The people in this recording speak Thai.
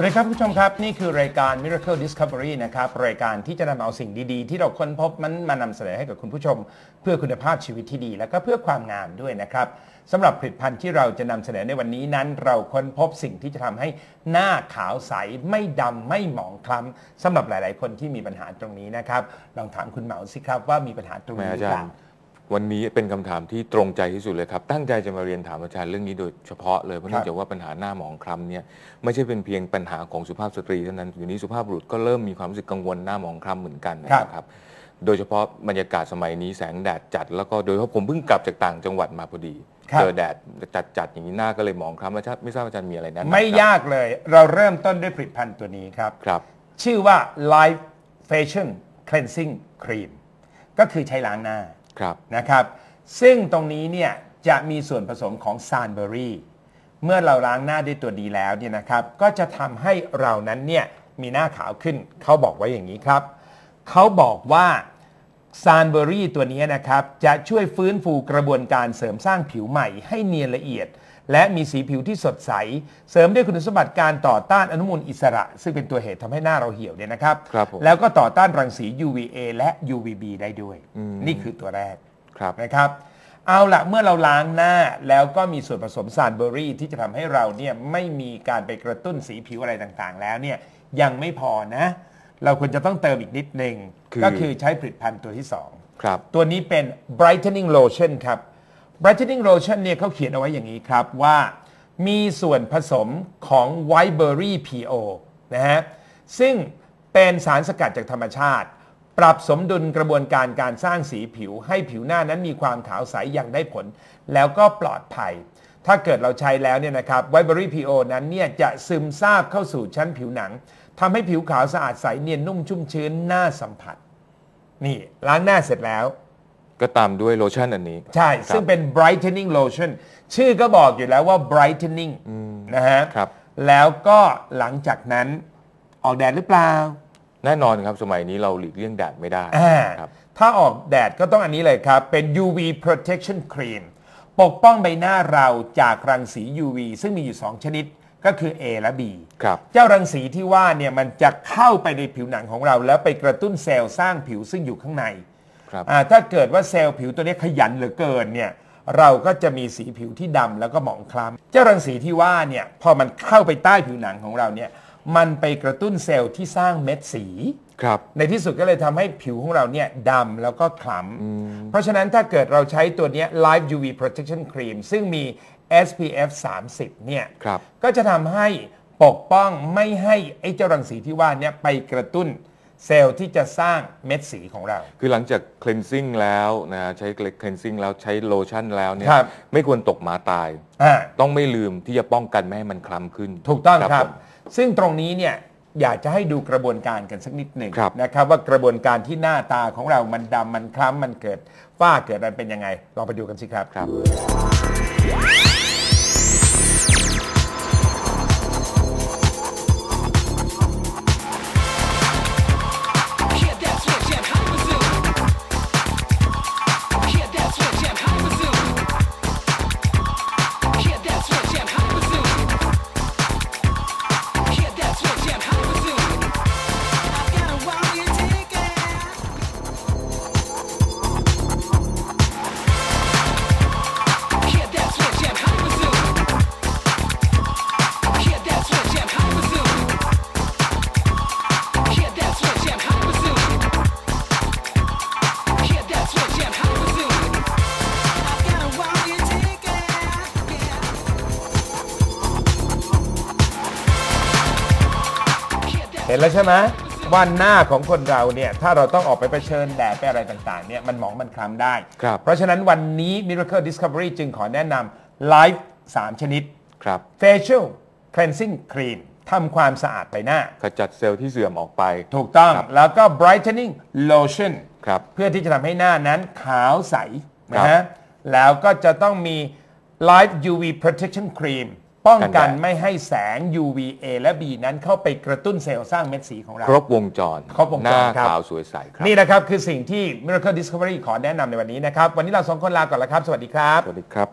วัสดีครับผู้ชมครับ นี่คือรายการ Miracle Discovery นะครับ รายการที่จะนำเอาสิ่งดีๆ ที่เราค้นพบมันมานำเสนอให้กับคุณผู้ชม เพื่อคุณภาพชีวิตที่ดี และก็เพื่อความงามด้วยนะครับสำหรับผลิตภัณฑ์ที่เราจะนำเสนอในวันนี้นั้น เราค้นพบสิ่งที่จะทำให้หน้าขาวใสไม่ดำไม่หมองคล้ำสำหรับหลาย ๆ คนที่มีปัญหาตรงนี้นะครับลองถามคุณเหมาสิครับว่ามีปัญหาตรงนี้หอารือเปล่า วันนี้เป็นคำถามที่ตรงใจที่สุดเลยครับ ตั้งใจจะมาเรียนถามอาจารย์เรื่องนี้โดยเฉพาะเลยเพราะเนื่องจากว่าปัญหาหน้าหมองคล้ำเนี่ยไม่ใช่เป็นเพียงปัญหาของสุภาพสตรีเท่านั้นอยู่นี้สุภาพบุรุษก็เริ่มมีความรู้สึกกังวลหน้าหมองคล้ำเหมือนกันนะครับ โดยเฉพาะบรรยากาศสมัยนี้แสงแดดจัด แล้วก็โดยเฉพาะผมเพิ่งกลับจากต่างจังหวัดมาพอดีครับเจอแดดจัดจัดๆอย่างนี้หน้าก็เลยหมองคล้ำไม่ทราบไม่ทราบอาจารย์มีอะไรแนะนำไม่ครับยากเลย เราเริ่มต้นด้วยผลิตภัณฑ์ตัวนี้ครับครับ ชื่อว่า Live Facial Cleansing Cream ก็คือใช้ล้างหน้า ครับนะครับ ซึ่งตรงนี้เนี่ยจะมีส่วนผสมของซานเบอรี่เมื่อเราล้างหน้าด้วยตัวดีแล้วเนี่ยนะครับ ก็จะทำให้เรานั้นเนี่ยมีหน้าขาวขึ้น เขาบอกไว้อย่างนี้ครับ เขาบอกว่าซานเบอรี่ตัวนี้นะครับ จะช่วยฟื้นฟูกระบวนการเสริมสร้างผิวใหม่ให้เนียนละเอียด และมีสีผิวที่สดใส เสริมด้วยคุณสมบัติการต่อต้านอนุมูลอิสระ ซึ่งเป็นตัวเหตุทำให้หน้าเราเหี่ยวเนี่ยนะครับ ครับผมแล้วก็ต่อต้านรังสี UVA และ UVB ได้ด้วยนี่คือตัวแรก ครับ นะครับ เอาละเมื่อเราล้างหน้าแล้วก็มีส่วนผสมซานเบอรี่ที่จะทำให้เราเนี่ยไม่มีการไปกระตุ้นสีผิวอะไรต่างๆ แล้วเนี่ยยังไม่พอนะ เราควรจะต้องเติมอีกนิดหนึ่งคือ ก็คือใช้ผลิตภัณฑ์ตัวที่ 2 ครับ ตัวนี้เป็น brightening lotion ครับ brightening lotion เนี่ยเขาเขียนเอาไว้อย่างนี้ครับว่ามีส่วนผสมของ whiteberry PO นะฮะซึ่งเป็นสารสกัดจากธรรมชาติ ปรับสมดุลกระบวนการการสร้างสีผิว ให้ผิวหน้านั้นมีความขาวใสอย่างได้ผล แล้วก็ปลอดภัย ถ้าเกิดเราใช้แล้วเนี่ยนะครับ Whiteberry PO นั้นเนี่ยจะซึมซาบเข้าสู่ชั้นผิวหนังทำให้ผิวขาวสะอาดใสเนียนนุ่มชุ่มชื้นน่าสัมผัส นี่ล้างหน้าเสร็จแล้ว ก็ตามด้วยโลชั่นอันนี้ ใช่ ซึ่งเป็น brightening lotion ชื่อก็บอกอยู่แล้วว่า brightening นะฮะครับ แล้วก็หลังจากนั้นออกแดดหรือเปล่า แน่นอนครับสมัยนี้เราหลีกเลี่ยงแดดไม่ได้อ่าครับถ้าออกแดดก็ต้องอันนี้เลยครับ เป็น UV protection cream ปกป้องใบหน้าเราจากรังสี UV ซึ่งมีอยู่ 2 ชนิดก็คือ A และ B ครับเจ้ารังสีที่ว่าเนี่ยมันจะเข้าไปในผิวหนังของเรา แล้วไปกระตุ้นเซลล์สร้างผิวซึ่งอยู่ข้างใน ครับอ่าถ้าเกิดว่าเซลล์ผิวตัวนี้ขยันเหลือเกินเนี่ยเราก็จะมีสีผิวที่ดำแล้วก็หมองคล้ำเจ้ารังสีที่ว่าเนี่ยพอมันเข้าไปใต้ผิวหนังของเราเนี่ยมันไปกระตุ้นเซลล์ที่สร้างเม็ดสีครับในที่สุดก็เลยทำให้ผิวของเราเนี่ยดำแล้วก็คล้ำเพราะฉะนั้นถ้าเกิดเราใช้ตัวเนี้ย Live UV Protection Cream ซึ่งมี SPF 30 เนี่ยครับก็จะทำให้ปกป้องไม่ให้ไอ้เจ้ารังสีที่ว่าเนี่ยไปกระตุ้น เซลล์ที่จะสร้างเม็ดสีของเรา คือหลังจาก cleansing แล้วนะฮะใช้ cleansing แล้วใช้โลชั่นแล้วเนี่ยครับไม่ควรตกหมาตาย อ่า ต้องไม่ลืมที่จะป้องกันไม่ให้มันคล้ำขึ้นถูกต้องครับ ผม ซึ่งตรงนี้เนี่ยอยากจะให้ดูกระบวนการกันสักนิดหนึ่งครับนะครับ ว่ากระบวนการที่หน้าตาของเรามันดำมันคล้ำมันเกิดฝ้าเกิดอะไรเป็นยังไงลองไปดูกันสิครับ ครับ เห็นแล้วใช่ไหมว่าหน้าของคนเราเนี่ยถ้าเราต้องออกไปเผชิญแดดไปอะไรต่างๆเนี่ยมันหมองมันคล้ำได้ ครับ เพราะฉะนั้นวันนี้ Miracle Discovery จึงขอแนะนำ Live 3ชนิด ครับ Facial Cleansing Cream ทำความสะอาดใบหน้า ขจัดเซลล์ที่เสื่อมออกไป ถูกต้องครับแล้วก็ brightening lotion ครับ เพื่อที่จะทำให้หน้านั้นขาวใสครันะบฮะแล้วก็จะต้องมี live UV protection cream ป้องกันกันแดดไม่ให้แสง UVA และ B นั้นเข้าไปกระตุ้นเซลล์สร้างเม็ดสีของเรา ครบวงจรครบวงจรหน้าครับ ขาวสวยใสครับ นี่นะครับคือสิ่งที่ Miracle Discovery ขอแนะนำในวันนี้นะครับ วันนี้เราสองคนลาก่อนแล้วครับ สวัสดีครับ สวัสดีครับ